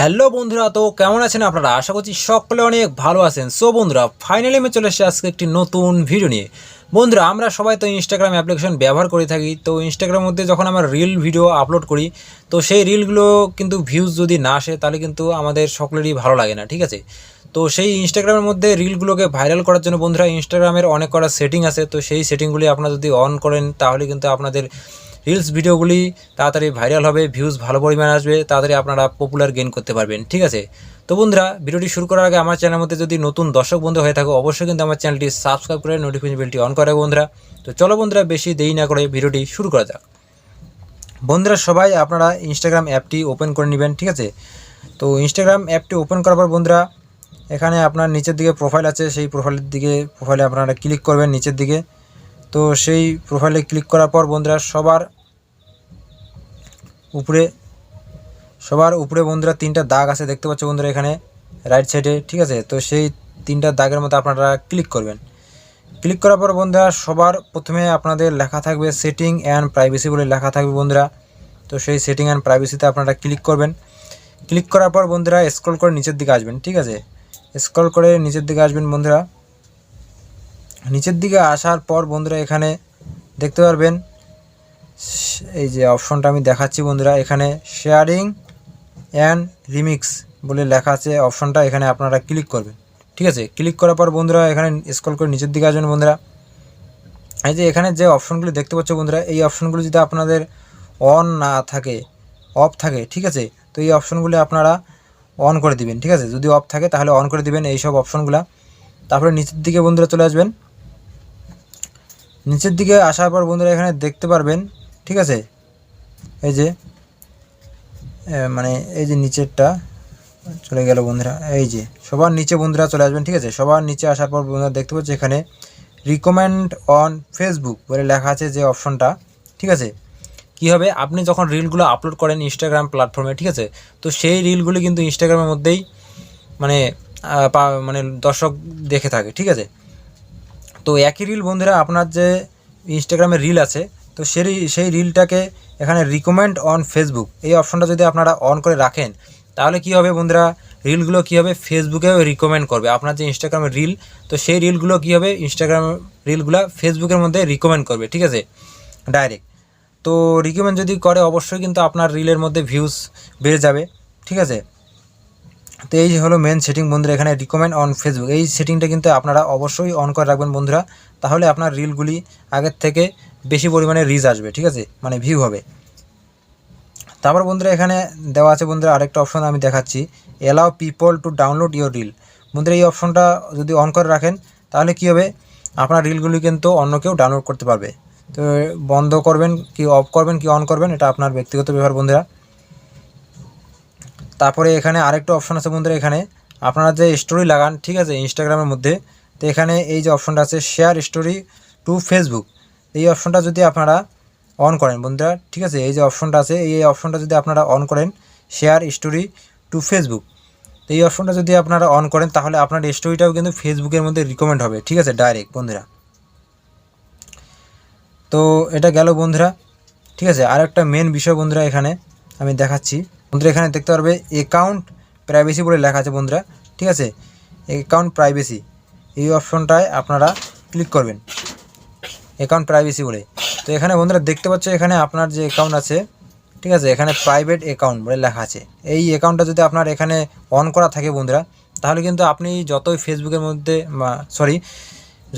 Hello বন্ধুরা, তো কেমন আছেন আপনারা? আশা করছি সকলে অনেক ভালো আছেন। সো বন্ধুরা ফাইনালি আমি চলে এসেছি আজকে একটি নতুন ভিডিও নিয়ে। বন্ধুরা, আমরা সবাই তো ইনস্টাগ্রাম অ্যাপ্লিকেশন ব্যবহার করে থাকি। তো ইনস্টাগ্রামের মধ্যে যখন আমরা রিল ভিডিও আপলোড করি, তো সেই রিলগুলো কিন্তু ভিউজ যদি না আসে, তাহলে কিন্তু আমাদের সকলেরই ভালো লাগে না, ঠিক আছে? তো সেই ইনস্টাগ্রামের মধ্যে রিলগুলোকে ভাইরাল করার জন্য বন্ধুরা ইনস্টাগ্রামের অনেক কটা সেটিং আছে। তো সেই সেটিংগুলি আপনারা যদি অন করেন, তাহলে কিন্তু আপনাদের রিলস ভিডিওগুলি তাড়াতাড়ি ভাইরাল হবে ভিউজ ভালো পরিমাণে আসবে, তাড়াতাড়ি আপনারা পপুলার গেইন করতে পারবেন, ঠিক আছে? তো বন্ধুরা, ভিডিওটি শুরু করার আগে আমার চ্যানেলের মধ্যে যদি নতুন দর্শক বন্ধু হয়ে থাকো, অবশ্যই কিন্তু আমার চ্যানেলটি সাবস্ক্রাইব করে নোটিফিকেশন বেলটি অন করে বন্ধুরা। তো চলো বন্ধুরা, বেশি দেরি না করে ভিডিওটি শুরু করা যাক। বন্ধুরা, সবাই আপনারা ইনস্টাগ্রাম অ্যাপটি ওপেন করে নেবেন, ঠিক আছে? তো ইনস্টাগ্রাম অ্যাপটি ওপেন করার পর বন্ধুরা, এখানে আপনার নিচের দিকে প্রোফাইল আছে, সেই প্রোফাইলের দিকে প্রোফাইলে আপনারা ক্লিক করবেন নিচের দিকে। তো সেই প্রোফাইলে ক্লিক করার পর বন্ধুরা, সবার উপরে, সবার উপরে বন্ধুরা তিনটা দাগ আছে, দেখতে পাচ্ছ বন্ধুরা এখানে রাইট সাইডে ঠিক আছে? তো সেই তিনটা দাগের মধ্যে আপনারা ক্লিক করবেন। ক্লিক করার পর বন্ধুরা সবার প্রথমে আপনাদের লেখা থাকবে সেটিং অ্যান্ড প্রাইভেসি বলে লেখা থাকবে বন্ধুরা। তো সেই সেটিং অ্যান্ড প্রাইভেসিতে আপনারা ক্লিক করবেন। ক্লিক করার পর বন্ধুরা স্ক্রল করে নিচের দিকে আসবেন, ঠিক আছে? স্ক্রল করে নিচের দিকে আসবেন বন্ধুরা। নিচের দিকে আসার পর বন্ধুরা এখানে দেখতে পারবেন এই যে অপশনটা আমি দেখাচ্ছি বন্ধুরা, এখানে শেয়ারিং অ্যান্ড রিমিক্স বলে লেখা আছে অপশনটা, এখানে আপনারা ক্লিক করবেন। ঠিক আছে? ক্লিক করার পর বন্ধুরা, এখানে স্ক্রল করে নিচের দিকে আসবেন বন্ধুরা। এই যে এখানে যে অপশনগুলি দেখতে পাচ্ছ বন্ধুরা, এই অপশনগুলি যদি আপনাদের অন না থাকে অফ থাকে, ঠিক আছে? তো এই অপশনগুলি আপনারা অন করে দিবেন, ঠিক আছে? যদি অফ থাকে, তাহলে অন করে দিবেন এই সব অপশনগুলো। তারপরে নিচের দিকে বন্ধুরা চলে আসবেন। নিচের দিকে আসার পর বন্ধুরা, এখানে দেখতে পারবেন ঠিক আছে? এই যে মানে এই যে নিচেরটা চলে গেল বন্ধুরা, এই যে, সবার নিচে বন্ধুরা চলে আসবেন, ঠিক আছে? সবার নিচে আসার পর বন্ধুরা দেখতে পাচ্ছি এখানে রিকমেন্ড অন ফেসবুক বলে লেখা আছে যে অপশনটা, ঠিক আছে? কী হবে? আপনি যখন রিলগুলো আপলোড করেন ইনস্টাগ্রাম প্ল্যাটফর্মে ঠিক আছে? তো সেই রিলগুলি কিন্তু ইনস্টাগ্রামের মধ্যেই মানে মানে দর্শক দেখে থাকে, ঠিক আছে? তো একই রিল বন্ধুরা, আপনার যে ইনস্টাগ্রামে রিল আছে তো সেই সেই রিলটাকে এখানে রিকমেন্ড অন ফেসবুক এই অপশনটা যদি আপনারা অন করে রাখেন, তাহলে কি হবে বন্ধুরা? রিলগুলো কী হবে? ফেসবুকেও রিকমেন্ড করবে। আপনার যে ইনস্টাগ্রামের রিল তো সেই রিলগুলো কী হবে? ইনস্টাগ্রাম রিলগুলো ফেসবুকের মধ্যে রিকমেন্ড করবে, ঠিক আছে? ডাইরেক্ট তো রিকমেন্ড যদি করে, অবশ্যই কিন্তু আপনার রিলের মধ্যে ভিউজ বেড়ে যাবে, ঠিক আছে? তো এই হলো মেন সেটিং বন্ধুরা, এখানে রিকমেন্ড অন ফেসবুক এই সেটিংটা কিন্তু আপনারা অবশ্যই অন করে রাখবেন বন্ধুরা। তাহলে আপনার রিলগুলি আগের থেকে বেশি পরিমাণে রিচ আসবে, ঠিক আছে? মানে ভিউ হবে। তারপর বন্ধুরা, এখানে দেওয়া আছে বন্ধুরা আরেকটা অপশন আমি দেখাচ্ছি। Allow people to download your reel বন্ধুরা, এই অপশনটা যদি অন করে রাখেন, তাহলে কি হবে? আপনার রিলগুলি কিন্তু অন্য কেউ ডাউনলোড করতে পারবে। তো বন্ধ করবেন কি অফ করবেন কি অন করবেন, এটা আপনার ব্যক্তিগত ব্যাপার বন্ধুরা। তারপরে এখানে আরেকটা অপশন আছে বন্ধুরা, এখানে। আপনারা যে স্টোরি লাগান, ঠিক আছে ইনস্টাগ্রামের মধ্যে, তো এখানে এই যে অপশনটা আছে শেয়ার স্টোরি টু ফেসবুক এই অপশনটা যদি আপনারা অন করেন, বন্ধুরা, ঠিক আছে? এই যে অপশনটা আছে, এই অপশনটা যদি আপনারা অন করেন শেয়ার স্টোরি টু ফেসবুক তো এই অপশনটা যদি আপনারা অন করেন, তাহলে আপনার স্টোরিটাও কিন্তু ফেসবুকের মধ্যে রিকমেন্ড হবে, ঠিক আছে? ডাইরেক্ট বন্ধুরা। তো এটা গেল, বন্ধুরা। ঠিক আছে? আর একটা মেন বিষয়, বন্ধুরা, এখানে আমি দেখাচ্ছি। বন্ধুরা, এখানে দেখতে পারবে অ্যাকাউন্ট প্রাইভেসি বলে লেখা আছে, বন্ধুরা। ঠিক আছে? অ্যাকাউন্ট প্রাইভেসি এই অপশনটায় আপনারা ক্লিক করবেন। অ্যাকাউন্ট প্রাইভেসি বলে। তো এখানে বন্ধুরা দেখতে পাচ্ছ, এখানে আপনার যে অ্যাকাউন্ট আছে, ঠিক আছে, এখানে প্রাইভেট অ্যাকাউন্ট বলে লেখা আছে। এই অ্যাকাউন্টটা যদি আপনার এখানে অন করা থাকে বন্ধুরা, তাহলে কিন্তু আপনি যতই ফেসবুকের মধ্যে সরি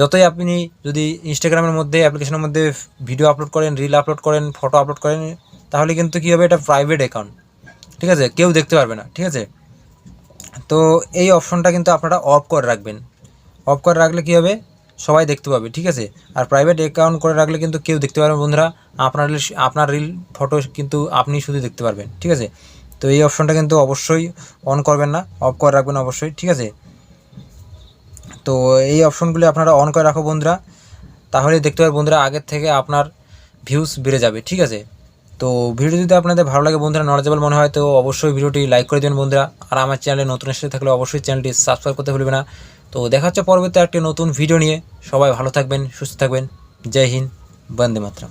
যতই আপনি যদি ইনস্টাগ্রামের মধ্যে অ্যাপ্লিকেশনের মধ্যে ভিডিও আপলোড করেন রিল আপলোড করেন ফটো আপলোড করেন, তাহলে কিন্তু কী হবে? এটা প্রাইভেট অ্যাকাউন্ট ঠিক আছে? কেউ দেখতে পারবে না, ঠিক আছে? তো এই অপশনটা কিন্তু আপনারা অফ করে রাখবেন। অফ করে রাখলে কী হবে? সবাই দেখতে পাবে, ঠিক আছে? আর প্রাইভেট অ্যাকাউন্ট করে রাখলে কিন্তু কেউ দেখতে পারবে বন্ধুরা। আপনার রিল- আপনার রিল ফটো কিন্তু আপনি শুধু দেখতে পারবেন, ঠিক আছে? তো এই অপশনটা কিন্তু অবশ্যই অন করবেন না অফ করে রাখবেন অবশ্যই, ঠিক আছে? তো এই অপশনগুলি আপনারা অন করে রাখো, বন্ধুরা। তাহলে দেখতে পাবেন বন্ধুরা, আগের থেকে আপনার ভিউজ বেড়ে যাবে, ঠিক আছে? তো ভিডিও যদি আপনাদের ভালো লাগে বন্ধুরা নলেজেবল মনে হয়, তো অবশ্যই ভিডিওটি লাইক করে দেবেন বন্ধুরা। আর আমার চ্যানেলে নতুন এসে থাকলে অবশ্যই চ্যানেলটি সাবস্ক্রাইব করতে ভুলবে না। তো দেখা হচ্ছে পরবর্তী একটি নতুন ভিডিও নিয়ে। সবাই ভালো থাকবেন, সুস্থ থাকবেন। জয় হিন্দ, বন্দে মাতরম।